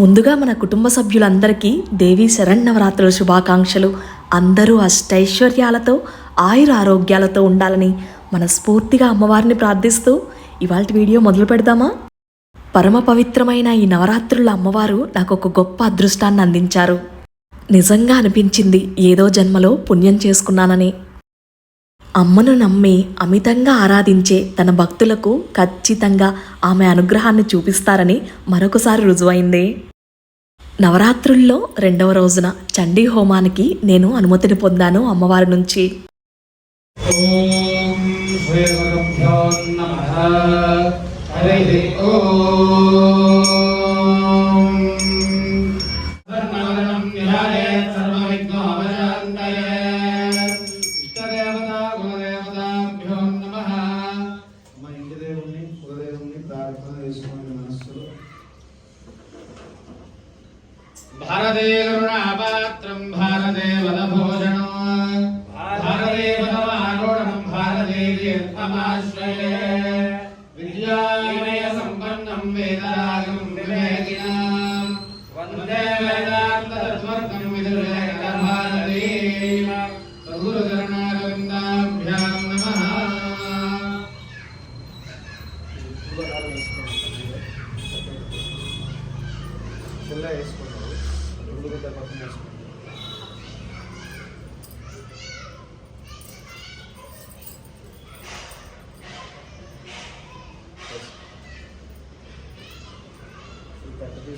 ముందుగా మన కుటుంబ సభ్యులందరికీ దేవీ శరణ్నవరాత్రుల శుభాకాంక్షలు. అందరూ అష్టైశ్వర్యాలతో ఆయుర ఆరోగ్యాలతో ఉండాలని మనస్ఫూర్తిగా అమ్మవారిని ప్రార్థిస్తూ ఇవాళ వీడియో మొదలు పెడదామా? పరమ పవిత్రమైన ఈ నవరాత్రుల అమ్మవారు నాకు ఒక గొప్ప అదృష్టాన్ని అందించారు. నిజంగా అనిపించింది ఏదో జన్మలో పుణ్యం చేసుకున్నానని. అమ్మను నమ్మి అమితంగా ఆరాధించే తన భక్తులకు ఖచ్చితంగా ఆమె అనుగ్రహాన్ని చూపిస్తారని మరొకసారి రుజువైంది. నవరాత్రుల్లో రెండవ రోజున చండీ హోమానికి నేను అనుమతిని పొందాను అమ్మవారి నుంచి. ఓం సంపన్నం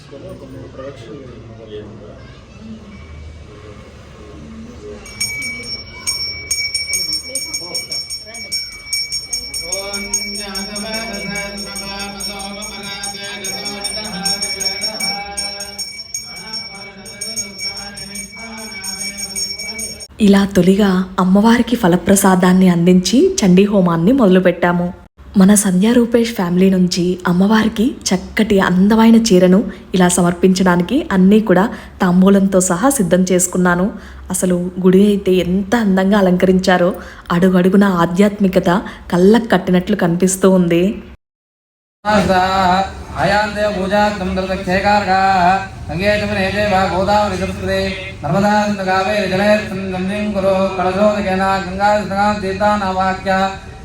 తీసుకొని ఒక మూడు ప్రొడక్షన్ ఇలా తొలిగా అమ్మవారికి ఫలప్రసాదాన్ని అందించి చండీ హోమాన్ని మొదలుపెట్టాము. మన సంధ్యా రూపేష్ ఫ్యామిలీ నుంచి అమ్మవారికి చక్కటి అందమైన చీరను ఇలా సమర్పించడానికి అన్నీ కూడా తాంబూలంతో సహా సిద్ధం చేసుకున్నాను. అసలు గుడి అయితే ఎంత అందంగా అలంకరించారో అడుగడుగున ఆధ్యాత్మికత కళ్ళకు కట్టినట్లు కనిపిస్తూ ఉంది. గోదావరి నర్మదా గంగా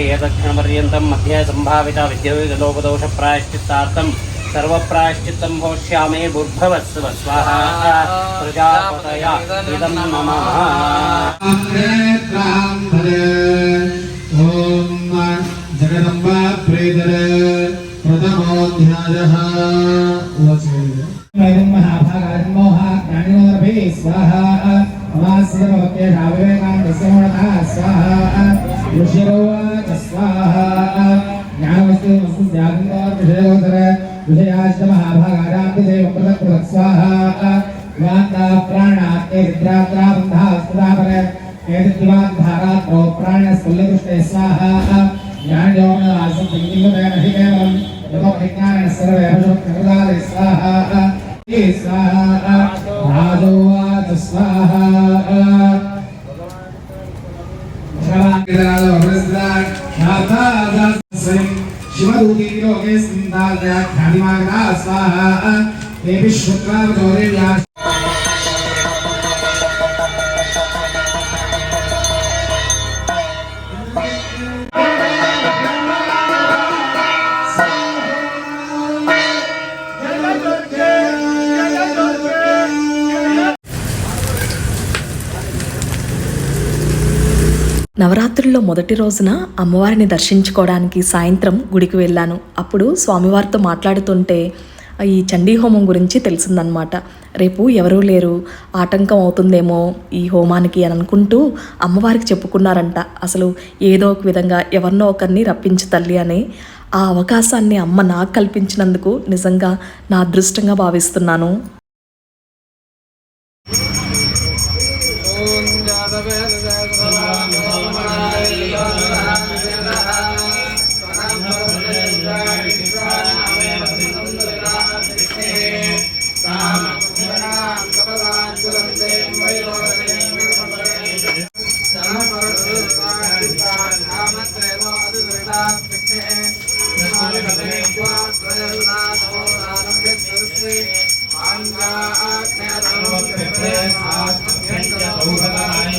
వర్తతే ఏతక్షణపర్యంతం మధ్య సంభావిత విద్యోగలోపదోష ప్రాయశ్చిత్తార్థం సర్వప్రాయశ్చిత్తం భోష్యామే భుర్భవత్సువ స్వాహ ప్రజాపతయ ఇదం మమ ఓం జగదంబా ప్రేదర ప్రథమోధ్యాయ మహాభాగన్మోహాగ్రాణిమోదర్భి స్వాహ వాస్య స్వాహ ऋषिरौवाच स्वाहा ज्ञानमस्ति वस्तु ज्ञानविषयोदर विषयाश्च महाभागादाम्बिदेव पृथक् पृथक् स्वाहा वान्ता प्राणात्ते विद्रात्रा बन्धास्पदापर एतद्दिवान्धारात्रो प्राणस्फुल्लकृष्टे स्वाहा ज्ञानयोगनासंलिङ्गमहिकेवलं यतोभिज्ञानेन सर्वे अभिषुक्तकृताले स्वाहा स्वाहा राजोवाच स्वाहा शिवदूतीर्योगे स्मिन्दाद्या ध्यानिमागता स्वाहा देवी शुक्रावचोरे व्यास నవరాత్రుల్లో మొదటి రోజున అమ్మవారిని దర్శించుకోవడానికి సాయంత్రం గుడికి వెళ్ళాను. అప్పుడు స్వామివారితో మాట్లాడుతుంటే ఈ చండీ హోమం గురించి తెలిసిందనమాట రేపు ఎవరూ లేరు ఆటంకం అవుతుందేమో ఈ హోమానికి అని అనుకుంటూ అమ్మవారికి చెప్పుకున్నారంట. అసలు ఏదో ఒక విధంగా ఎవరినో ఒకరిని రప్పించు తల్లి అని ఆ అవకాశాన్ని అమ్మ నాకు కల్పించినందుకు నిజంగా నా అదృష్టంగా భావిస్తున్నాను.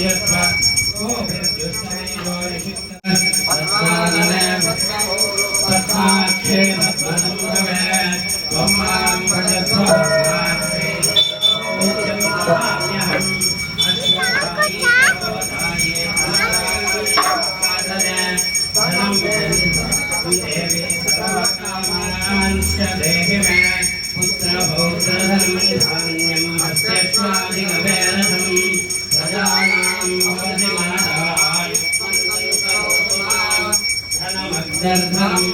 यस्व ओम विष्णवे వంశం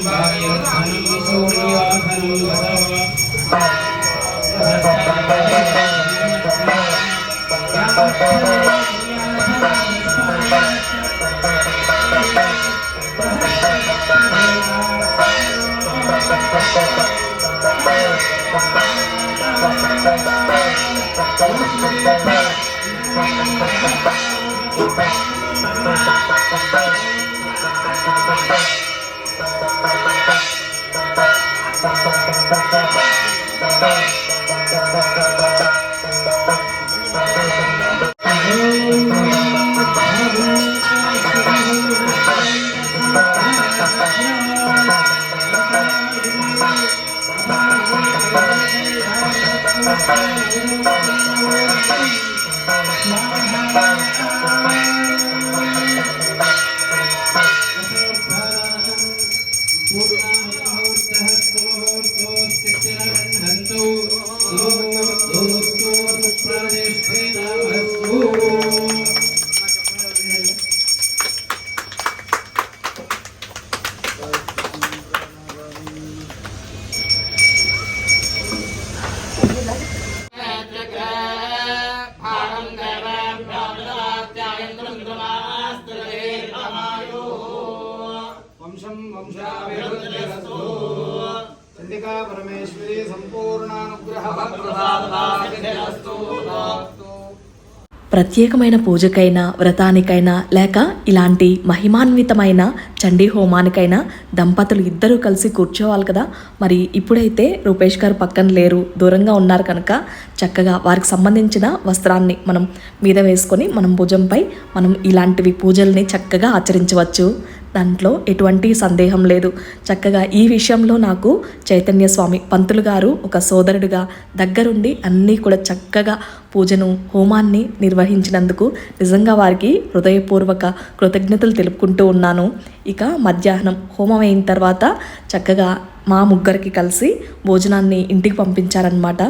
ప్రత్యేకమైన పూజకైనా వ్రతానికైనా లేక ఇలాంటి మహిమాన్వితమైన చండీ హోమానికైనా దంపతులు ఇద్దరూ కలిసి కూర్చోవాలి కదా. మరి ఇప్పుడైతే రూపేష్ గారు పక్కన లేరు దూరంగా ఉన్నారు కనుక చక్కగా వారికి సంబంధించిన వస్త్రాన్ని మనం మీద వేసుకొని మనం భుజంపై మనం ఇలాంటివి పూజల్ని చక్కగా ఆచరించవచ్చు. దాంట్లో ఎటువంటి సందేహం లేదు. చక్కగా ఈ విషయంలో నాకు చైతన్య స్వామి పంతులు గారు ఒక సోదరుడిగా దగ్గరుండి అన్నీ కూడా చక్కగా పూజను హోమాన్ని నిర్వహించినందుకు నిజంగా వారికి హృదయపూర్వక కృతజ్ఞతలు తెలుపుకుంటూ ఉన్నాను. ఇక మధ్యాహ్నం హోమం అయిన తర్వాత చక్కగా మా ముగ్గురికి కలిసి భోజనాన్ని ఇంటికి పంపించారనమాట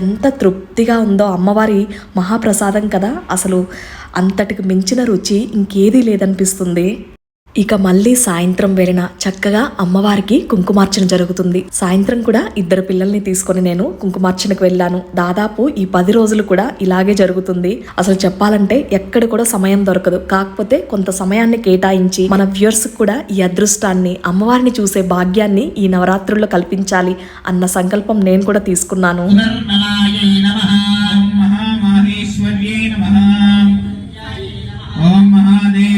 ఎంత తృప్తిగా ఉందో అమ్మవారి మహాప్రసాదం కదా. అసలు అంతటికి మించిన రుచి ఇంకేదీ లేదనిపిస్తుంది. ఇక మళ్ళీ సాయంత్రం వేళన చక్కగా అమ్మవారికి కుంకుమార్చన జరుగుతుంది. సాయంత్రం కూడా ఇద్దరు పిల్లల్ని తీసుకొని నేను కుంకుమార్చనకు వెళ్ళాను. దాదాపు ఈ పది రోజులు కూడా ఇలాగే జరుగుతుంది. అసలు చెప్పాలంటే ఎక్కడ కూడా సమయం దొరకదు. కాకపోతే కొంత సమయాన్ని కేటాయించి మన వ్యూర్స్ కూడా ఈ అదృష్టాన్ని అమ్మవారిని చూసే భాగ్యాన్ని ఈ నవరాత్రుల్లో కల్పించాలి అన్న సంకల్పం నేను కూడా తీసుకున్నాను. ఓం మహాదేవ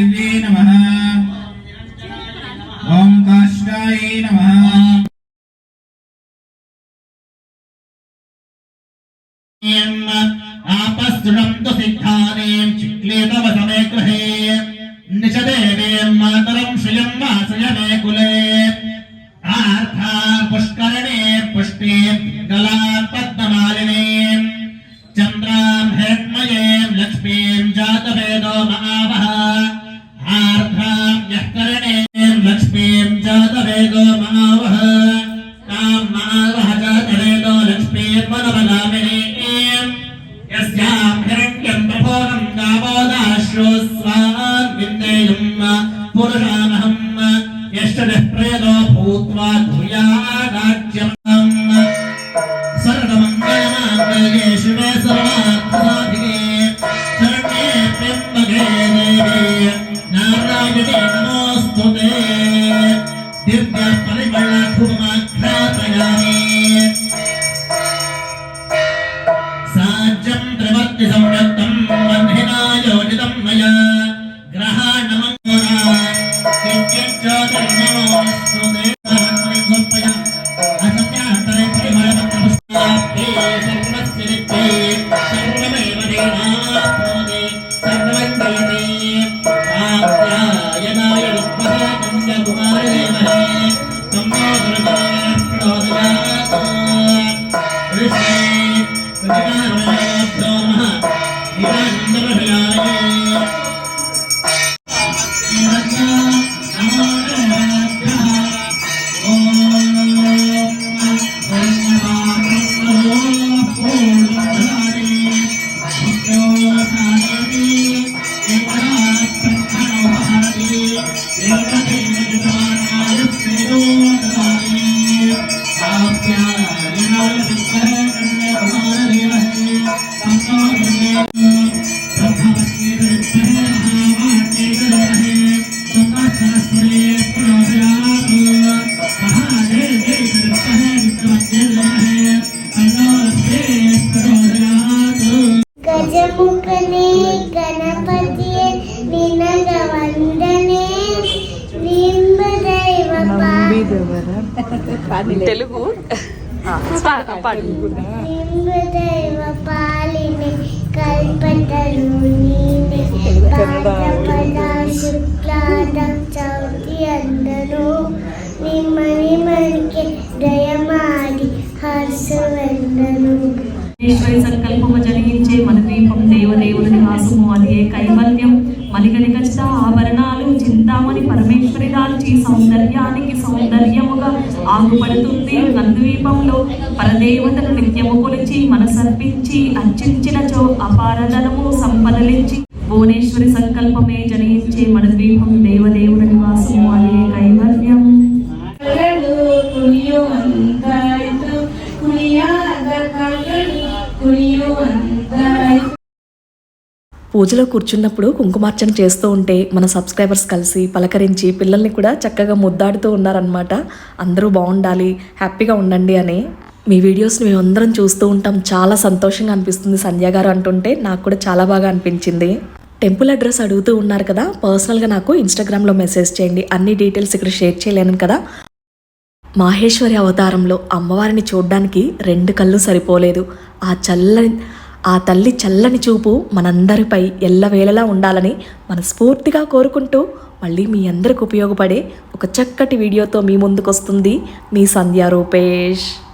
शिवाय नमः। आपस्तुषं तु सिद्धानीं चिक्लेतव समे गृहे निचदेवीं मातरं श्रियं वासय मे पुष्करणे पुष्टे गलात्पत् శుక్లాదం చౌతి అందరూ నిమ్మని మనకి దయమాడి హర్షవందను ఈశ్వరి సంకల్పము జరిగించే మన దీపం దేవదేవుని అది ఏ కైవల్యం చింతామణి పరమేశ్వరి దాల్చి సౌందర్యానికి సౌందర్యముగా ఆగుపడుతుంది నందువీపంలో పరదేవతను నిత్యము కొలిచి మనసర్పించి అర్చించినచో అపారధనము సంపదలించి భువనేశ్వరి సంకల్పమే జనించే మన ద్వీపం దేవదేవుని నివాసము అనే పూజలో కూర్చున్నప్పుడు కుంకుమార్చన చేస్తూ ఉంటే మన సబ్స్క్రైబర్స్ కలిసి పలకరించి పిల్లల్ని కూడా చక్కగా ముద్దాడుతూ ఉన్నారనమాట అందరూ బాగుండాలి హ్యాపీగా ఉండండి అని మీ వీడియోస్ని మేమందరం చూస్తూ ఉంటాం. చాలా సంతోషంగా అనిపిస్తుంది. సంధ్య గారు అంటుంటే నాకు కూడా చాలా బాగా అనిపించింది. టెంపుల్ అడ్రస్ అడుగుతూ ఉన్నారు కదా పర్సనల్గా నాకు ఇన్స్టాగ్రామ్లో మెసేజ్ చేయండి. అన్ని డీటెయిల్స్ ఇక్కడ షేర్ చేయలేను కదా. మాహేశ్వరి అవతారంలో అమ్మవారిని చూడ్డానికి రెండు కళ్ళు సరిపోలేదు. ఆ చల్లని ఆ తల్లి చల్లని చూపు మనందరిపై ఎల్లవేళలా ఉండాలని మనస్ఫూర్తిగా కోరుకుంటూ మళ్ళీ మీ అందరికి ఉపయోగపడే ఒక చక్కటి వీడియోతో మీ ముందుకు వస్తుంది మీ సంధ్యా రూపేష్.